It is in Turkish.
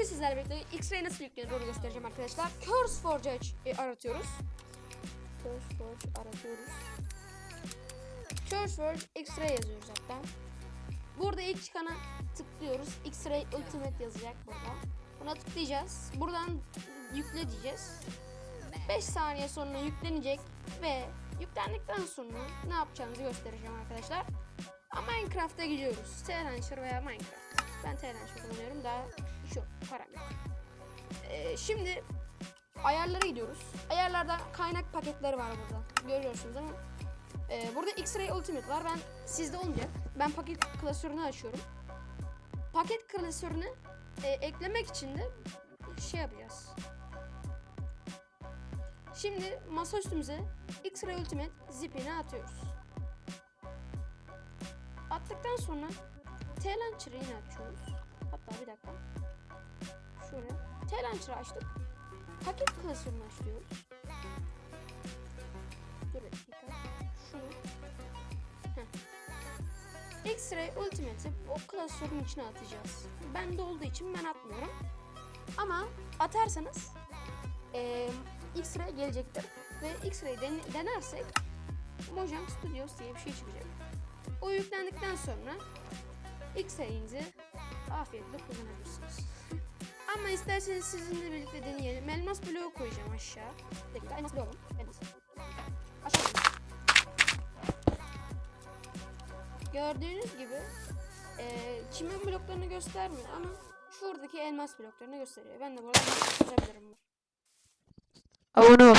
Bugün sizlerle birlikte X-Ray nasıl yüklenir onu göstereceğim arkadaşlar. CurseForge aç- e, aratıyoruz. CurseForge aratıyoruz. CurseForge X-Ray yazıyoruz hatta. Burada ilk çıkana tıklıyoruz. X-Ray Ultimate yazacak burada. Buna tıklayacağız. Buradan yükle diyeceğiz. 5 saniye sonra yüklenecek ve yüklendikten sonra ne yapacağımızı göstereceğim arkadaşlar. Ama Minecraft'a gidiyoruz. T-Launcher veya Minecraft. Ben T-Launcher kullanıyorum. Daha şu param yok. Ee, şimdi ayarlara gidiyoruz. Ayarlarda kaynak paketleri var burada. Görüyorsunuz ama ee, burada X-Ray Ultimate var. Ben sizde olmayacak. Ben paket klasörünü açıyorum. Paket klasörünü e, eklemek için de şey yapacağız. Şimdi masa üstümüze X-Ray Ultimate zipini atıyoruz. Attıktan sonra T-Launcher'ı yine açıyoruz. T-Launcher'ı açtık. Paket klasörünü açıyoruz. Dur dakika. Şunu. X-Ray Ultimate'i o klasörün içine atacağız. Bende olduğu için ben atmıyorum. Ama atarsanız eee X-Ray gelecektir. Ve X-Ray den- denersek Mojang Studios diye bir şey çıkacak. O yüklendikten sonra X-Ray'inizi afiyetle kullanabilirsiniz. Ama isterseniz sizinle birlikte deneyelim. Elmas bloğu koyacağım aşağı. Bir elmas bloğu. Aşağı. Gördüğünüz gibi eee çimen bloklarını göstermiyor ama şuradaki elmas bloklarını gösteriyor. Ben de buradan yazabilirim. Abone ol.